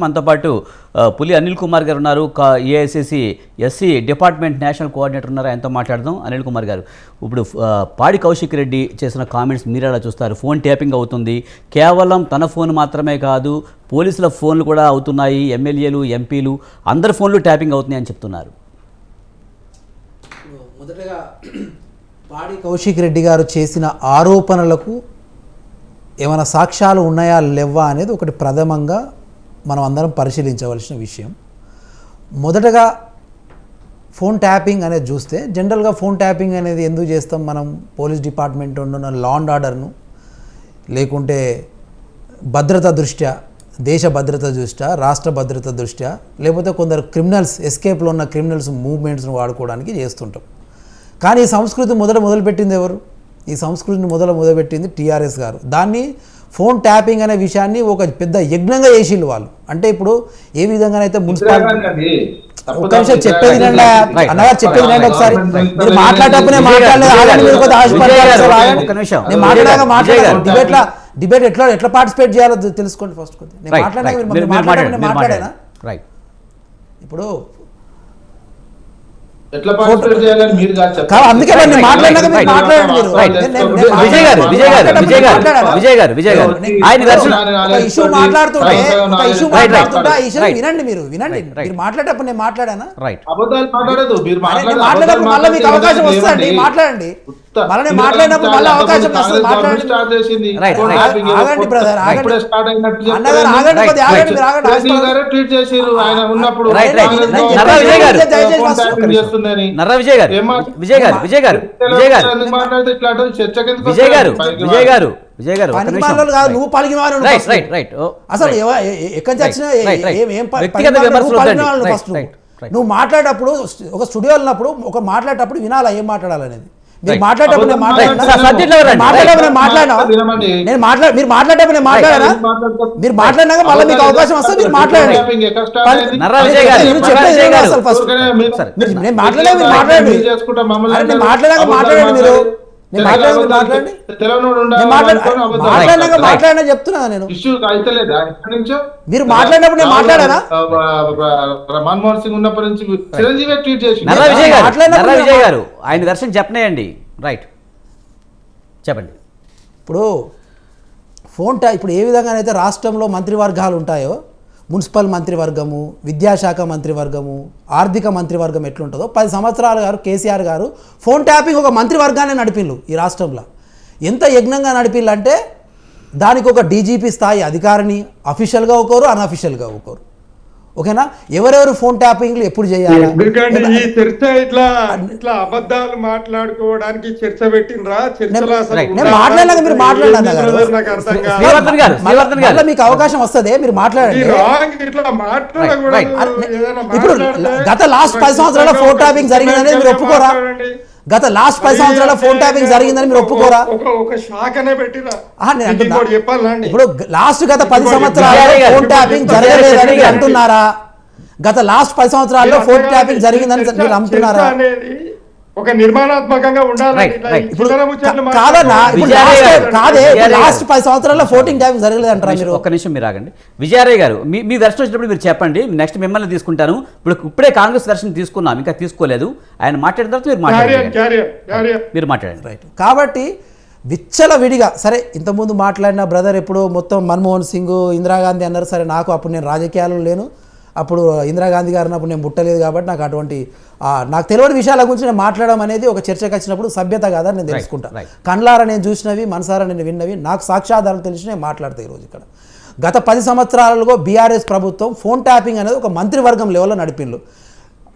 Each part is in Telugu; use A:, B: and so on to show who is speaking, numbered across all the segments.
A: మనతో పాటు పులి అనిల్ కుమార్ గారు ఉన్నారు. AICC SC department national coordinator ఉన్నారు. ఆయనతో మాట్లాడదాం. అనిల్ కుమార్ గారు ఇప్పుడు పాడి కౌశిక్ రెడ్డి చేసిన కామెంట్స్ మీరు ఎలా చూస్తారు? ఫోన్ ట్యాపింగ్ అవుతుంది. కేవలం తన ఫోన్ మాత్రమే కాదు పోలీసుల ఫోన్లు కూడా అవుతున్నాయి. ఎమ్మెల్యేలు ఎంపీలు అందరి ఫోన్లు ట్యాపింగ్ అవుతున్నాయి అని చెప్తున్నారు.
B: మొదటగా పాడి కౌశిక్ రెడ్డి గారు చేసిన ఆరోపణలకు ఏమైనా సాక్ష్యాలు ఉన్నాయా లేవా అనేది ఒకటి ప్రథమంగా మనం అందరం పరిశీలించవలసిన విషయం. మొదటగా ఫోన్ ట్యాపింగ్ అనేది చూస్తే జనరల్గా ఫోన్ ట్యాపింగ్ అనేది ఎందుకు చేస్తాం మనం? పోలీస్ డిపార్ట్మెంట్ ఉన్న లా అండ్ ఆర్డర్ను లేకుంటే భద్రత దృష్ట్యా దేశ భద్రత దృష్ట్యా రాష్ట్ర భద్రత దృష్ట్యా లేకపోతే కొందరు క్రిమినల్స్ ఎస్కేప్లో ఉన్న క్రిమినల్స్ మూవ్మెంట్స్ను వాడుకోవడానికి చేస్తుంటాం. కానీ ఈ సంస్కృతి మొదట మొదలుపెట్టింది ఎవరు? ఈ సంస్కృతిని మొదల మొదలుపెట్టింది టీఆర్ఎస్ గారు. దాన్ని ఫోన్ ట్యాపింగ్ అనే విషయాన్ని ఒక పెద్ద యజ్ఞంగా చేసిళ్ళు వాళ్ళు. అంటే ఇప్పుడు ఏ విధంగానైతే మున్సిపాలిటీ ఒక్క నిమిషం చెప్పేది. అన్నగారు చెప్పేది వినండి ఒకసారి. మీరు మాట్లాడేటప్పుడు నేను మాట్లాడలేదు. ఆగండి మీరు కొద్దిగా.
A: ఒక్క నిమిషం.
B: నేను మాట్లాడాక మాట్లాడాను. డిబేట్ల డిబేట్ ఎట్లా ఎట్లా పార్టిసిపేట్ చేయాలో తెలుసుకోండి ఫస్ట్ కొద్దిగా. నేను మీరు మాట్లాడానా?
A: రైట్
B: ఇప్పుడు నేను
A: విజయ్ గారు విజయ్ గారు
B: మాట్లాడేటప్పుడు
A: విజయ్ గారు? విజయ్ గారు విజయ్ గారు. ఆయన వెర్షన్
B: ఒక ఇష్యూ మాట్లాడుతుంటే ఇష్యూ ఇష్యూ. వినండి మీరు వినండి. మీరు మాట్లాడేటప్పుడు నేను మాట్లాడానా?
A: రైట్
B: మాట్లాడేటప్పుడు మళ్ళీ మీకు అవకాశం వస్తుందండి? మాట్లాడండి. మాట్లాడినప్పుడు మళ్ళీ అవకాశం వస్తుంది.
A: నర్రా విజయ్ గారు. విజయ్ గారు. విజయ్ గారు విజయ్ గారు విజయ్ గారు. విజయ్ విజయ్
B: నువ్వు అసలు ఎక్కడి నుంచి వచ్చినా
A: వ్యక్తిగత విమర్శలు
B: నువ్వు మాట్లాడేటప్పుడు ఒక స్టూడియో ఉన్నప్పుడు ఒక మాట్లాడేటప్పుడు వినాలా ఏం మాట్లాడాలనేది మీరు. మాట్లాడేటప్పుడు నేను. మాట్లాడినా. నేను మాట్లాడేటప్పుడు నేను
C: రైట్.
B: మాట్లాడినా
C: వినమండి.
B: నేను మాట్లా మీరు మాట్లాడేటప్పుడు నేను మాట్లాడానా? మీరు మాట్లాడినాక మళ్ళీ మీకు అవకాశం వస్తే మీరు మాట్లాడండి. నేను మాట్లాడే మీరు మాట్లాడండి. మాట్లాడాక మాట్లాడండి మీరు. మాట్లాడినా చెప్తున్నా నేను మీరు మాట్లాడినప్పుడు నేను మాట్లాడానా?
C: మన్మోహన్ సింగ్ ఉన్నప్పటి నుంచి చిరంజీవి ట్వీట్ చేసి
A: నర్రా విజయ్ గారు ఆయన దర్శనం చెప్పనేయండి. రైట్ చెప్పండి.
B: ఇప్పుడు ఫోన్ టా ఇప్పుడు ఏ విధంగానైతే రాష్ట్రంలో మంత్రివర్గాలు ఉంటాయో మున్సిపల్ మంత్రివర్గము విద్యాశాఖ మంత్రివర్గము ఆర్థిక మంత్రివర్గం ఎట్లుంటుందో పది సంవత్సరాలు గారు కేసీఆర్ గారు ఫోన్ ట్యాపింగ్ ఒక మంత్రివర్గాన్ని నడిపిల్లు ఈ రాష్ట్రంలో. ఎంత యజ్ఞంగా నడిపిల్లంటే దానికి ఒక డీజీపీ స్థాయి అధికారిని అఫీషియల్గా ఒకరు అన్అఫీషియల్గా ఒకరు. ఓకేనా? ఎవరెవరు ఫోన్ ట్యాపింగ్లు ఎప్పుడు చేయాలి?
D: ఎందుకంటే ఈ చర్చ ఇట్లా ఇట్లా అబద్ధాలు మాట్లాడుకోవడానికి చర్చ పెట్టినరా?
B: మాట్లాడినాక మీరు మళ్ళీ మీకు అవకాశం వస్తుంది? మీరు మాట్లాడండి. ఇప్పుడు గత లాస్ట్ పది సంవత్సరాల ఫోన్ ట్యాపింగ్ జరిగిందని మీరు ఒప్పుకోరా. గత లాస్ట్ పది సంవత్సరాల ఫోన్ ట్యాపింగ్ జరిగిందని మీరు ఒప్పుకోరా? ఇప్పుడు లాస్ట్ గత పది సంవత్సరాల్లో ఫోన్ ట్యాపింగ్ జరగలేదని మీరు. అంటున్నారా? గత లాస్ట్ పది సంవత్సరాల్లో ఫోన్ ట్యాపింగ్ జరిగిందని మీరు అంటున్నారా?
D: ఒక నిర్మాణాత్మకంగా ఉండాలి.
B: ఇప్పుడు కాదన్నా కాదే. లాస్ట్ పది సంవత్సరాల్లో ఫోటింగ్ ట్యాపింగ్ జరగలేదు అంటారా మీరు?
A: ఒక్క నిమిషం మీరు ఆగండి. విజయారయ్య గారు మీ మీ దర్శనం వచ్చినప్పుడు మీరు చెప్పండి. నెక్స్ట్ మిమ్మల్ని తీసుకుంటాను. ఇప్పుడు ఇప్పుడే కాంగ్రెస్ దర్శనం తీసుకున్నాం ఇంకా తీసుకోలేదు. ఆయన మాట్లాడిన తర్వాత మీరు మాట్లాడండి.
D: Carrier carrier.
A: మీరు మాట్లాడండి.
B: రైట్ కాబట్టి విచ్చల విడిగా సరే ఇంతకుముందు మాట్లాడిన బ్రదర్ ఎప్పుడు మొత్తం మన్మోహన్ సింగ్ ఇందిరాగాంధీ అన్నారు సరే నాకు అప్పుడు నేను రాజకీయాలు లేను. అప్పుడు ఇందిరాగాంధీ గారిని అప్పుడు నేను పుట్టలేదు కాబట్టి నాకు అటువంటి నాకు తెలియని విషయాల గురించి నేను మాట్లాడడం అనేది ఒక చర్చకు వచ్చినప్పుడు సభ్యత కాదని నేను తెలుసుకుంటా.
A: right.
B: కండ్లారా నేను చూసినవి మనసారా నేను విన్నవి నాకు సాక్ష్యాధారాలు తెలిసి నేను మాట్లాడతాను ఈరోజు ఇక్కడ. గత పది సంవత్సరాలలో బీఆర్ఎస్ ప్రభుత్వం ఫోన్ ట్యాపింగ్ అనేది ఒక మంత్రివర్గం లెవెల్లో నడిపిండ్రు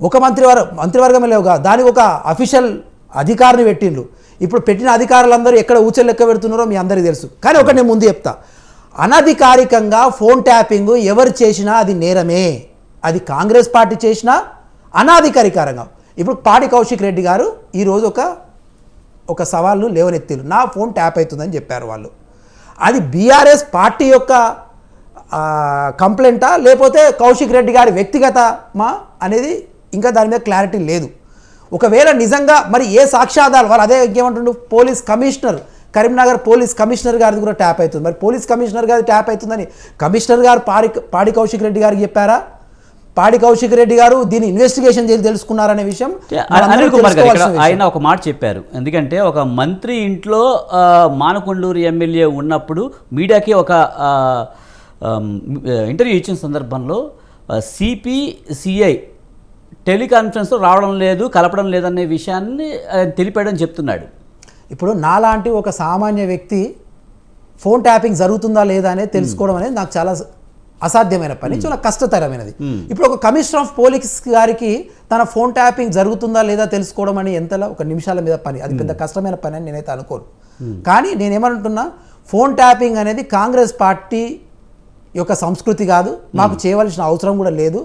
B: ఒక మంత్రివర్ మంత్రివర్గమే లేవుగా దానికి ఒక అఫీషియల్ అధికారిని పెట్టిండ్రు ఇప్పుడు పెట్టిన అధికారులందరూ ఎక్కడ ఊచలు లెక్క పెడుతున్నారో మీ అందరికీ తెలుసు. కానీ ఒకటి నేను ముందు చెప్తా. అనధికారికంగా ఫోన్ ట్యాపింగ్ ఎవరు చేసినా అది నేరమే. అది కాంగ్రెస్ పార్టీ చేసినా అనాధికారికంగా. ఇప్పుడు పాడి కౌశిక్ రెడ్డి గారు ఈరోజు ఒక ఒక సవాల్ను లేవనెత్తిరు. నా ఫోన్ ట్యాప్ అవుతుందని చెప్పారు వాళ్ళు. అది బీఆర్ఎస్ పార్టీ యొక్క కంప్లైంటా? లేకపోతే కౌశిక్ రెడ్డి గారి వ్యక్తిగతమా? అనేది ఇంకా దాని మీద క్లారిటీ లేదు. ఒకవేళ నిజంగా మరి ఏ సాక్ష్యాధారాలు వాళ్ళు అదే ఇంకేమంటుండ్రు? Police commissioner Karimnagar police commissioner గారిది కూడా ట్యాప్ అవుతుంది. మరి పోలీస్ కమిషనర్ గారి ట్యాప్ అవుతుందని కమిషనర్ గారు పాడి పాడి కౌశిక్ రెడ్డి గారికి చెప్పారా? పాడి కౌశిక్ రెడ్డి గారు దీన్ని ఇన్వెస్టిగేషన్ చేసి తెలుసుకున్నారనే విషయం
A: అనిల్ కుమార్ గారు. ఆయన ఒక మాట చెప్పారు. ఎందుకంటే ఒక మంత్రి ఇంట్లో మానకొండూరు ఎమ్మెల్యే ఉన్నప్పుడు మీడియాకి ఒక ఇంటర్వ్యూ ఇచ్చిన సందర్భంలో సిపి సిఐ టెలికాన్ఫరెన్స్లో రావడం లేదు కలపడం లేదనే విషయాన్ని ఆయన తెలిపాడని చెప్తున్నాడు.
B: ఇప్పుడు నాలాంటి ఒక సామాన్య వ్యక్తి ఫోన్ ట్యాపింగ్ జరుగుతుందా లేదా అనేది తెలుసుకోవడం అనేది నాకు చాలా అసాధ్యమైన పని. చాలా కష్టతరమైనది. ఇప్పుడు ఒక కమిషనర్ ఆఫ్ పోలీస్ గారికి తన ఫోన్ ట్యాపింగ్ జరుగుతుందా లేదా తెలుసుకోవడం అని ఎంతలా ఒక నిమిషాల మీద పని. అది పెద్ద కష్టమైన పని అని నేనైతే అనుకోను. కానీ నేనేమంటున్నా ఫోన్ ట్యాపింగ్ అనేది కాంగ్రెస్ పార్టీ యొక్క సంస్కృతి కాదు. మాకు చేయవలసిన అవసరం కూడా లేదు.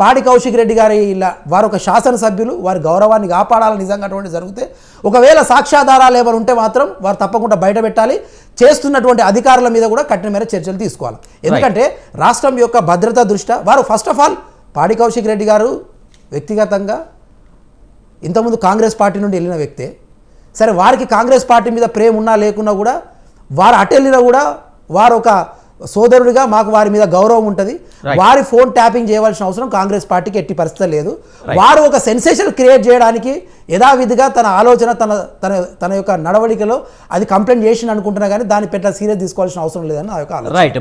B: పాడి కౌశిక్ రెడ్డి గారి ఇలా వారు ఒక శాసనసభ్యులు వారి గౌరవాన్ని కాపాడాలని నిజంగా అటువంటి జరిగితే ఒకవేళ సాక్ష్యాధారాలు ఏమైనా ఉంటే మాత్రం వారు తప్పకుండా బయట పెట్టాలి. చేస్తున్నటువంటి అధికారుల మీద కూడా కఠినమైన చర్యలు తీసుకోవాలి. ఎందుకంటే రాష్ట్రం యొక్క భద్రత దృష్ట్యా వారు ఫస్ట్ ఆఫ్ ఆల్ పాడి కౌశిక్ రెడ్డి గారు వ్యక్తిగతంగా ఇంతకుముందు కాంగ్రెస్ పార్టీ నుండి వెళ్ళిన వ్యక్తే. సరే వారికి కాంగ్రెస్ పార్టీ మీద ప్రేమ ఉన్నా లేకున్నా కూడా వారు అటు వెళ్ళినా కూడా వారు ఒక సోదరుడిగా మాకు వారి మీద గౌరవం ఉంటుంది. వారి ఫోన్ ట్యాపింగ్ చేయవలసిన అవసరం కాంగ్రెస్ పార్టీకి ఎట్టి పరిస్థితి లేదు. వారు ఒక సెన్సేషన్ క్రియేట్ చేయడానికి యథావిధిగా తన ఆలోచన తన తన తన యొక్క నడవడికలో అది కంప్లైంట్ చేసిన అనుకుంటున్నా కానీ దాన్ని పెద్ద సీరియస్ తీసుకోవాల్సిన అవసరం లేదని నా యొక్క ఆలోచన.
A: రైట్